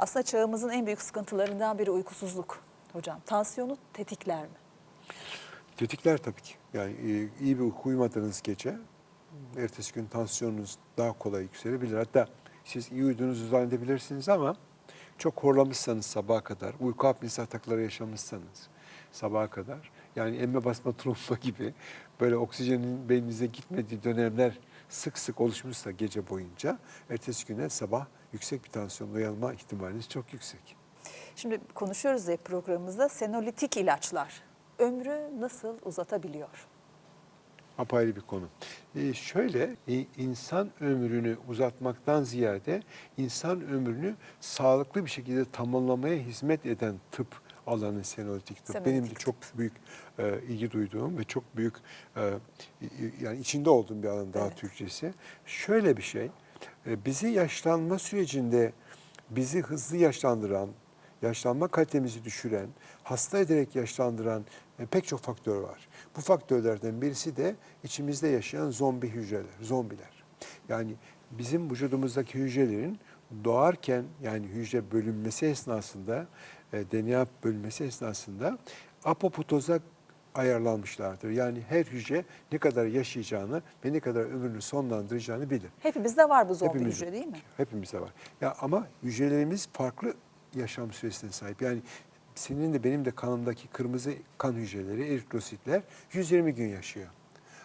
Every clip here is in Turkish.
Aslında çağımızın en büyük sıkıntılarından biri uykusuzluk hocam. Tansiyonu tetikler mi? Tetikler tabii ki. Yani e, iyi bir uyku uyumadığınız gece ertesi gün tansiyonunuz daha kolay yükselebilir. Hatta siz iyi uyuduğunuzu zannedebilirsiniz ama çok horlamışsanız sabaha kadar, uyku apnesi atakları yaşamışsanız sabaha kadar yani emme basma tromba gibi böyle oksijenin beyninize gitmediği dönemler sık sık oluşmuşsa gece boyunca ertesi güne sabah yüksek bir tansiyonla uyanma ihtimaliniz çok yüksek. Şimdi konuşuyoruz ya programımızda senolitik ilaçlar ömrü nasıl uzatabiliyor? apayrı bir konu. Ee, şöyle e, insan ömrünü uzatmaktan ziyade insan ömrünü sağlıklı bir şekilde tamamlamaya hizmet eden tıp alanı senolitik tıp. Senolitik Benim de tıp. çok büyük e, ilgi duyduğum ve çok büyük e, yani içinde olduğum bir alan daha Evet. Türkçesi. Şöyle bir şey. E, bizi yaşlanma sürecinde bizi hızlı yaşlandıran, yaşlanma kalitemizi düşüren, hasta ederek yaşlandıran e, pek çok faktör var. Bu faktörlerden birisi de içimizde yaşayan zombi hücreler, zombiler. Yani bizim vücudumuzdaki hücrelerin doğarken yani hücre bölünmesi esnasında, e, DNA bölünmesi esnasında apoptoza ayarlanmışlardır. Yani her hücre ne kadar yaşayacağını ve ne kadar ömrünü sonlandıracağını bilir. Hepimizde var bu zombi Hepimiz- hücre değil mi? Hepimizde var. Ya ama hücrelerimiz farklı yaşam süresine sahip. Yani senin de benim de kanımdaki kırmızı kan hücreleri, eritrositler 120 gün yaşıyor.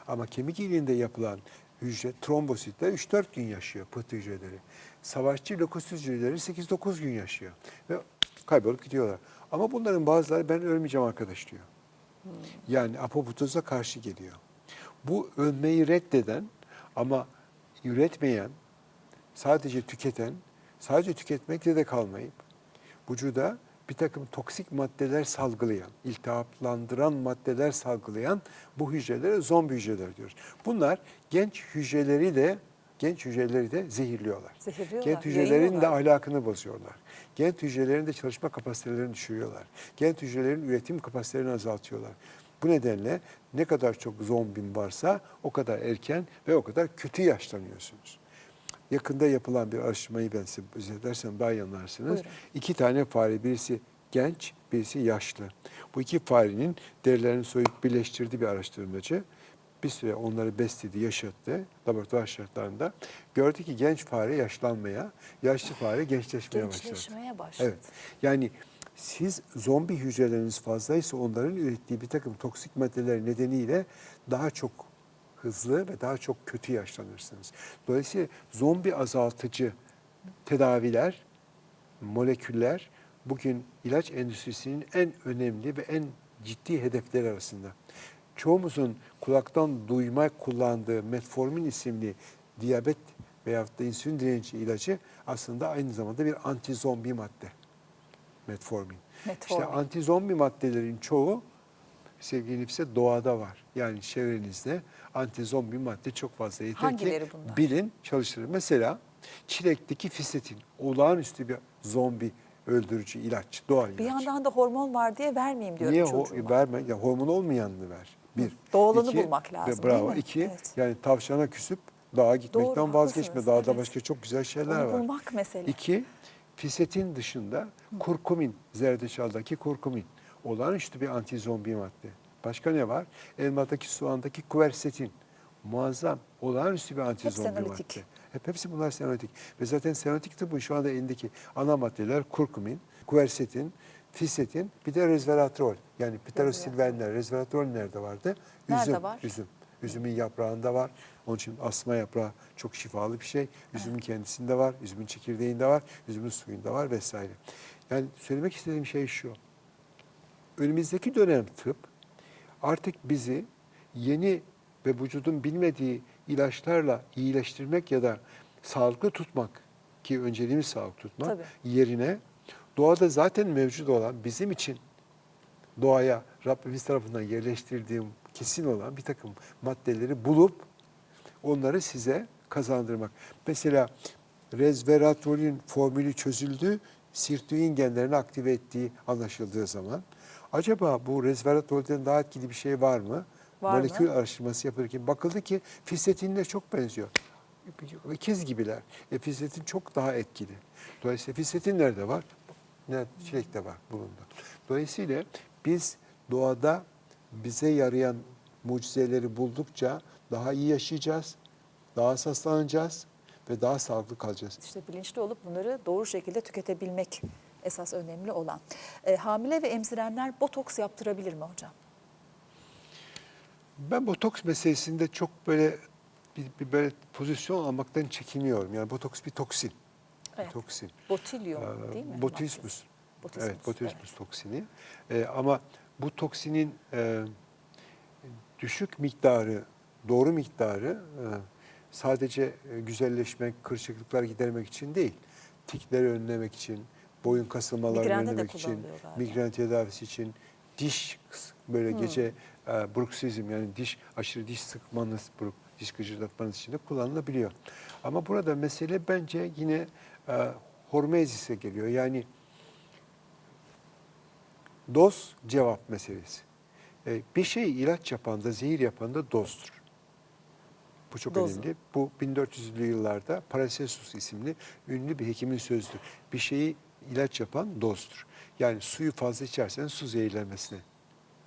Ama kemik iliğinde yapılan hücre, trombositler 3-4 gün yaşıyor pıhtı hücreleri. Savaşçı lökosit hücreleri 8-9 gün yaşıyor. Ve kaybolup gidiyorlar. Ama bunların bazıları ben ölmeyeceğim arkadaş diyor. Yani apoptoza karşı geliyor. Bu ölmeyi reddeden ama üretmeyen, sadece tüketen, sadece tüketmekle de kalmayıp vücuda bir takım toksik maddeler salgılayan, iltihaplandıran maddeler salgılayan bu hücrelere zombi hücreler diyoruz. Bunlar genç hücreleri de genç hücreleri de zehirliyorlar. Zehirliyorlar, Genç hücrelerin de ahlakını bozuyorlar. Genç hücrelerin de çalışma kapasitelerini düşürüyorlar. Genç hücrelerin üretim kapasitelerini azaltıyorlar. Bu nedenle ne kadar çok zombin varsa o kadar erken ve o kadar kötü yaşlanıyorsunuz. Yakında yapılan bir araştırmayı ben size özetlersem daha iyi anlarsınız. Buyurun. İki tane fare, birisi genç, birisi yaşlı. Bu iki farenin derilerini soyup birleştirdiği bir araştırmacı bir süre onları besledi, yaşattı laboratuvar şartlarında. Gördü ki genç fare yaşlanmaya, yaşlı fare gençleşmeye başladı. Gençleşmeye başladı. Evet. Yani siz zombi hücreleriniz fazlaysa onların ürettiği bir takım toksik maddeler nedeniyle daha çok hızlı ve daha çok kötü yaşlanırsınız. Dolayısıyla zombi azaltıcı tedaviler, moleküller bugün ilaç endüstrisinin en önemli ve en ciddi hedefleri arasında. Çoğumuzun kulaktan duyma kullandığı metformin isimli diyabet veyahut da insülin direnci ilacı aslında aynı zamanda bir antizombi madde. Metformin. Metformin. İşte antizombi maddelerin çoğu sevgili nefse doğada var. Yani çevrenizde antizombi madde çok fazla. Yeter Hangileri ki bunlar? bilin, çalıştırın. Mesela çilekteki fisetin olağanüstü bir zombi öldürücü ilaç, doğal ilaç. Bir yandan da hormon var diye vermeyeyim diyorum Niye çocuğuma. ho- verme? Ya hormon olmayanını ver. Bir. Doğalanı bulmak lazım, bravo. İki, Evet. yani tavşana küsüp dağa gitmekten Doğru, vazgeçme. Dağda evet. başka çok güzel şeyler Onu var. bulmak mesele. İki, fisetin dışında kurkumin, zerdeçaldaki kurkumin. Olağanüstü bir antizombi madde. Başka ne var? Elmadaki, soğandaki kuversetin. Muazzam, olağanüstü bir antizombi senolitik. madde. Hep hepsi bunlar senotik. Ve zaten senotik tıbbın şu anda elindeki ana maddeler kurkumin, kuversetin, fisetin, bir de resveratrol. Yani pterosilvenler, resveratrol nerede vardı? Nerede Üzüm, var? üzüm. Üzümün yaprağında var. Onun için asma yaprağı çok şifalı bir şey. Üzümün kendisinde var, üzümün çekirdeğinde var, üzümün suyunda var vesaire. Yani söylemek istediğim şey şu. Önümüzdeki dönem tıp artık bizi yeni ve vücudun bilmediği ilaçlarla iyileştirmek ya da sağlıklı tutmak ki önceliğimiz sağlık tutmak Tabii. yerine doğada zaten mevcut olan bizim için doğaya Rabbimiz tarafından yerleştirdiğim kesin olan bir takım maddeleri bulup onları size kazandırmak. Mesela resveratrolün formülü çözüldü, sirtuin genlerini aktive ettiği anlaşıldığı zaman acaba bu resveratrolden daha etkili bir şey var mı? Var mı? Molekül araştırması yapılırken bakıldı ki fisetinle çok benziyor. ikiz gibiler. Efisetin çok daha etkili. Dolayısıyla efisetin nerede var? Nerede? Çilekte var bulundu. Dolayısıyla biz doğada bize yarayan mucizeleri buldukça daha iyi yaşayacağız, daha az hastalanacağız ve daha sağlıklı kalacağız. İşte bilinçli olup bunları doğru şekilde tüketebilmek esas önemli olan. E, hamile ve emzirenler botoks yaptırabilir mi hocam? Ben botoks meselesinde çok böyle bir, bir böyle pozisyon almaktan çekiniyorum. Yani botoks bir toksin. Evet. Toksin. Botilyum Ee, değil mi? Botulismus. Botulismus, Evet, botulismus evet. toksini. Ee, ama bu toksinin e, düşük miktarı, doğru miktarı e, sadece e, güzelleşmek, kırışıklıklar gidermek için değil. Tikleri önlemek için, boyun kasılmalarını Migrende de önlemek için, migren tedavisi için, diş böyle gece e, bruksizm yani diş aşırı diş sıkmanız, bruk, diş gıcırdatmanız için de kullanılabiliyor. Ama burada mesele bence yine hormezise geliyor. Yani doz cevap meselesi. E, bir şey ilaç yapan da zehir yapan da dozdur. Bu çok Dozu. önemli. Bu 1400'lü yıllarda Paracelsus isimli ünlü bir hekimin sözüdür. Bir şeyi ilaç yapan dozdur. Yani suyu fazla içerseniz su zehirlenmesine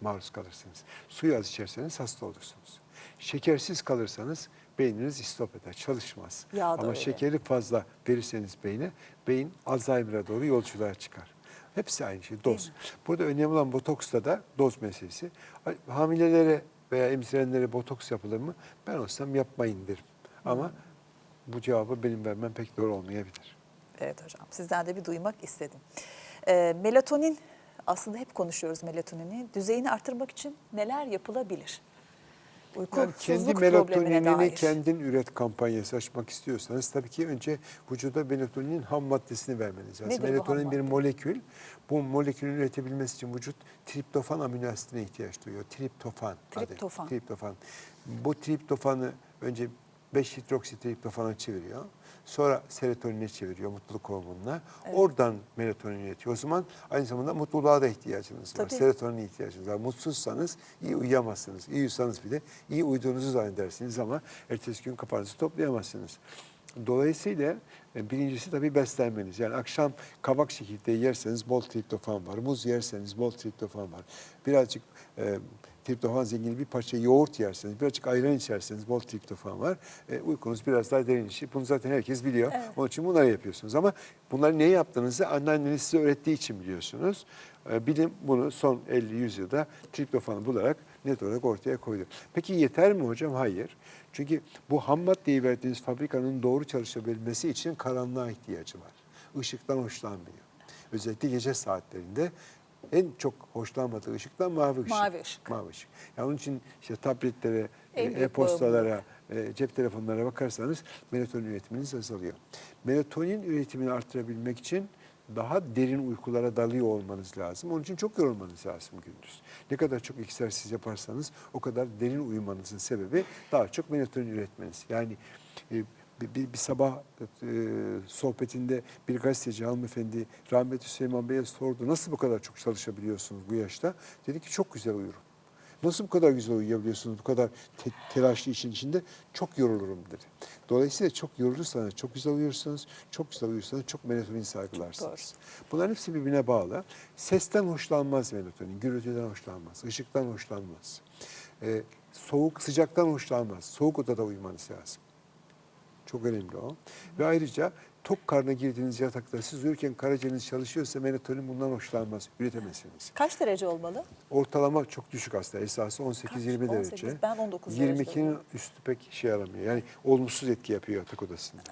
maruz kalırsınız. Suyu az içerseniz hasta olursunuz. Şekersiz kalırsanız beyniniz istop eder, çalışmaz. Yağ da Ama öyle. şekeri fazla verirseniz beyne, beyin Alzheimer'a doğru yolculuğa çıkar. Hepsi aynı şey, doz. Burada önemli olan botoksta da doz meselesi. Hamilelere veya emzirenlere botoks yapılır mı? Ben olsam yapmayın derim. Ama bu cevabı benim vermem pek doğru olmayabilir. Evet hocam sizden de bir duymak istedim. E, melatonin aslında hep konuşuyoruz melatonini. Düzeyini artırmak için neler yapılabilir? Yani Uykusuzluk kendi problemine melatoninini dair. kendin üret kampanyası açmak istiyorsanız tabii ki önce vücuda melatoninin ham maddesini vermeniz lazım. Nedir Melatonin bir madde? molekül. Bu molekülün üretebilmesi için vücut triptofan amino asitine ihtiyaç duyuyor. Triptofan. adı. Triptofan. Triptofan. Bu triptofanı önce 5 hidroksitriptofana çeviriyor. Sonra serotonine çeviriyor mutluluk hormonuna. Oradan melatonin üretiyor. O zaman aynı zamanda mutluluğa da ihtiyacınız var. Tabii. Serotonine ihtiyacınız var. Mutsuzsanız iyi uyuyamazsınız. İyi uyusanız bile iyi uyuduğunuzu zannedersiniz ama ertesi gün kafanızı toplayamazsınız. Dolayısıyla e, birincisi tabii beslenmeniz. Yani akşam kabak çekirdeği yerseniz bol triptofan var. Muz yerseniz bol triptofan var. Birazcık e, triptofan zengini bir parça yoğurt yerseniz, birazcık ayran içerseniz bol triptofan var. E, uykunuz biraz daha derinleşir. Bunu zaten herkes biliyor. Evet. Onun için bunları yapıyorsunuz. Ama bunları ne yaptığınızı anneanneniz size öğrettiği için biliyorsunuz. E, bilim bunu son 50-100 yılda triptofanı bularak net olarak ortaya koydu. Peki yeter mi hocam? Hayır. Çünkü bu ham maddeyi verdiğiniz fabrikanın doğru çalışabilmesi için karanlığa ihtiyacı var. Işıktan hoşlanmıyor. Özellikle gece saatlerinde en çok hoşlanmadığı ışıktan mavi ışık. Mavi ışık. Mavi ışık. Yani onun için işte tabletlere, e, e-postalara, e, cep telefonlarına bakarsanız melatonin üretiminiz azalıyor. Melatonin üretimini arttırabilmek için daha derin uykulara dalıyor olmanız lazım. Onun için çok yorulmanız lazım gündüz. Ne kadar çok egzersiz yaparsanız o kadar derin uyumanızın sebebi daha çok melatonin üretmeniz. Yani e, bir, bir, bir sabah e, sohbetinde bir gazeteci hanımefendi rahmetli Süleyman Bey'e sordu. Nasıl bu kadar çok çalışabiliyorsunuz bu yaşta? Dedi ki çok güzel uyurum. Nasıl bu kadar güzel uyuyabiliyorsunuz bu kadar te- telaşlı işin içinde? Çok yorulurum dedi. Dolayısıyla çok yorulursanız çok güzel uyursunuz, çok güzel uyursanız çok melatonin salgılarsınız. Bunların hepsi birbirine bağlı. Sesten hoşlanmaz melatonin, gürültüden hoşlanmaz, ışıktan hoşlanmaz. Ee, soğuk, sıcaktan hoşlanmaz. Soğuk odada uyumanız lazım. Çok önemli o. Ve ayrıca tok karnına girdiğiniz yatakta siz uyurken karaciğeriniz çalışıyorsa melatonin bundan hoşlanmaz. Üretemezsiniz. Kaç derece olmalı? Ortalama çok düşük aslında. Esası 18-20 Kaç? derece. 18, ben 19 derece 22'nin alıyorum. üstü pek şey yaramıyor. Yani olumsuz etki yapıyor yatak odasında.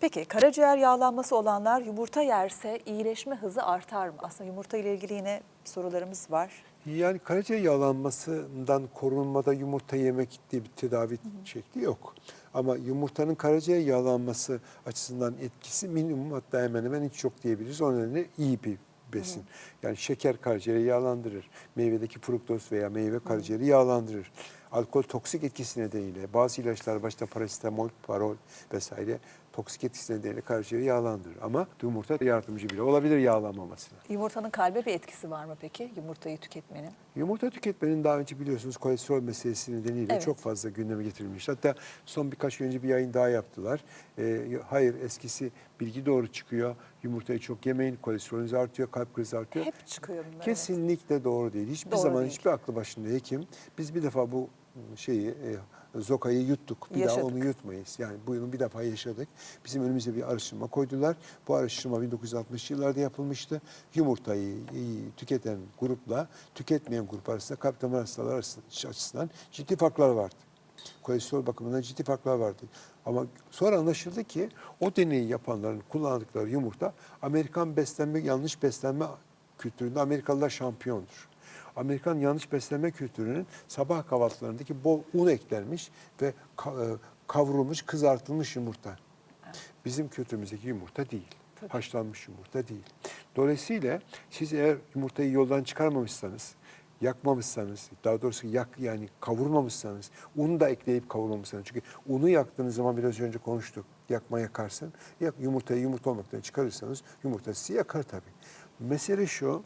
Peki karaciğer yağlanması olanlar yumurta yerse iyileşme hızı artar mı? Aslında yumurta ile ilgili yine sorularımız var. Yani karaciğer yağlanmasından korunmada yumurta yemek diye bir tedavi şekli yok. Ama yumurtanın karaciğer yağlanması açısından etkisi minimum hatta hemen hemen hiç yok diyebiliriz. O nedenle iyi bir besin. Yani şeker karaciğeri yağlandırır. Meyvedeki fruktoz veya meyve karaciğeri yağlandırır. Alkol toksik etkisi nedeniyle bazı ilaçlar başta parasetamol, parol vesaire toksik etkisi nedeniyle karaciğeri yağlandırır. Ama yumurta yardımcı bile olabilir yağlanmamasına. Yumurtanın kalbe bir etkisi var mı peki yumurtayı tüketmenin? Yumurta tüketmenin daha önce biliyorsunuz kolesterol meselesi nedeniyle Evet. çok fazla gündeme getirilmiş. Hatta son birkaç gün önce bir yayın daha yaptılar. Ee, hayır eskisi bilgi doğru çıkıyor. Yumurtayı çok yemeyin, kolesterolünüz artıyor, kalp krizi artıyor. Hep çıkıyor bunlar. evet. Kesinlikle doğru değil. Hiçbir Doğru zaman değil. hiçbir aklı başında hekim biz bir defa bu şeyi e, zokayı yuttuk. Bir Yaşadık. daha onu yutmayız. Yani bu yılın bir defa yaşadık. Bizim önümüze bir araştırma koydular. Bu araştırma 1960 yıllarda yapılmıştı. Yumurtayı tüketen grupla tüketmeyen grup arasında kalp damar hastaları açısından ciddi farklar vardı. Kolesterol bakımından ciddi farklar vardı. Ama sonra anlaşıldı ki o deneyi yapanların kullandıkları yumurta Amerikan beslenme yanlış beslenme kültüründe Amerikalılar şampiyondur. Amerikan yanlış beslenme kültürünün sabah kahvaltılarındaki bol un eklenmiş ve e, kavrulmuş, kızartılmış yumurta. Bizim kültürümüzdeki yumurta değil. Haşlanmış yumurta değil. Dolayısıyla siz eğer yumurtayı yoldan çıkarmamışsanız, yakmamışsanız, daha doğrusu yak yani kavurmamışsanız, unu da ekleyip kavurmamışsanız. Çünkü unu yaktığınız zaman biraz önce konuştuk. Yakma yakarsın. Yak, yumurtayı yumurta olmaktan çıkarırsanız yumurta sizi yakar tabii. Mesele şu,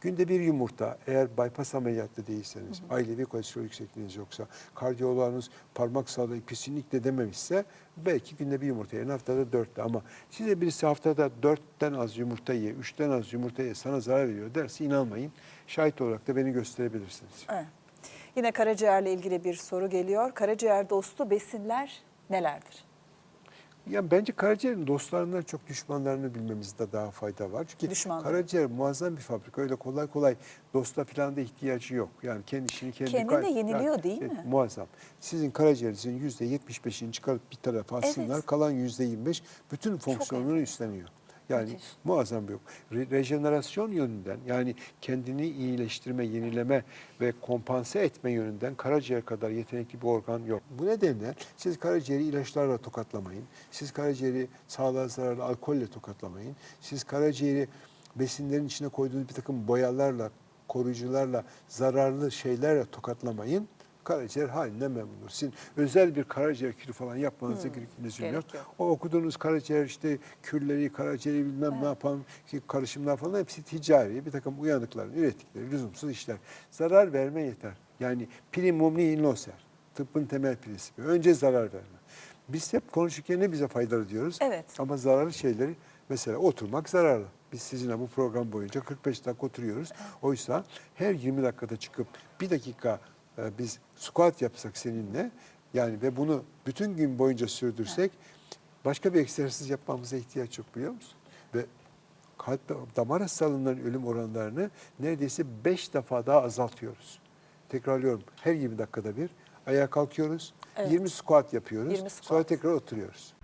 Günde bir yumurta eğer bypass ameliyatlı değilseniz, ailevi kolesterol yüksekliğiniz yoksa, kardiyoloğunuz parmak sağlığı kesinlikle dememişse belki günde bir yumurta yani haftada dörtte ama size birisi haftada dörtten az yumurta ye, üçten az yumurta ye sana zarar veriyor derse inanmayın. Şahit olarak da beni gösterebilirsiniz. Evet. Yine karaciğerle ilgili bir soru geliyor. Karaciğer dostu besinler nelerdir? Ya bence karaciğerin dostlarından çok düşmanlarını bilmemizde daha fayda var. Çünkü Düşmanları. karaciğer muazzam bir fabrika. Öyle kolay kolay dosta falan da ihtiyacı yok. Yani kendi işini kendi... Kendine kay- yeniliyor Yani, değil e, mi? Muazzam. Sizin karaciğerinizin yüzde 75'ini çıkarıp bir tarafa atsınlar. Evet. Kalan yüzde 25 bütün fonksiyonunu üstleniyor. Yani Müthiş. muazzam bir yok. Re- rejenerasyon yönünden yani kendini iyileştirme, yenileme ve kompanse etme yönünden karaciğer kadar yetenekli bir organ yok. Bu nedenle siz karaciğeri ilaçlarla tokatlamayın. Siz karaciğeri sağlığa zararlı alkolle tokatlamayın. Siz karaciğeri besinlerin içine koyduğunuz bir takım boyalarla, koruyucularla, zararlı şeylerle tokatlamayın. Karaciğer halinden memnundur. Sizin özel bir karaciğer kürü falan yapmanıza gerek lüzum gerek yok. yok. O okuduğunuz karaciğer işte kürleri, karaciğeri bilmem ne yapan ki karışımlar falan hepsi ticari bir takım uyanıkların ürettikleri lüzumsuz işler. Zarar verme yeter. Yani primum nihil noser. Tıbbın temel prensibi. Önce zarar verme. Biz hep konuşurken ne bize faydalı diyoruz. Evet. Ama zararlı şeyleri mesela oturmak zararlı. Biz sizinle bu program boyunca 45 dakika oturuyoruz. Oysa her 20 dakikada çıkıp bir dakika e, biz squat yapsak seninle yani ve bunu bütün gün boyunca sürdürsek başka bir egzersiz yapmamıza ihtiyaç yok biliyor musun? Ve kalp damar hastalarının ölüm oranlarını neredeyse 5 defa daha azaltıyoruz. Tekrarlıyorum her 20 dakikada bir ayağa kalkıyoruz. Evet. 20 squat yapıyoruz. 20 squat. Sonra tekrar oturuyoruz.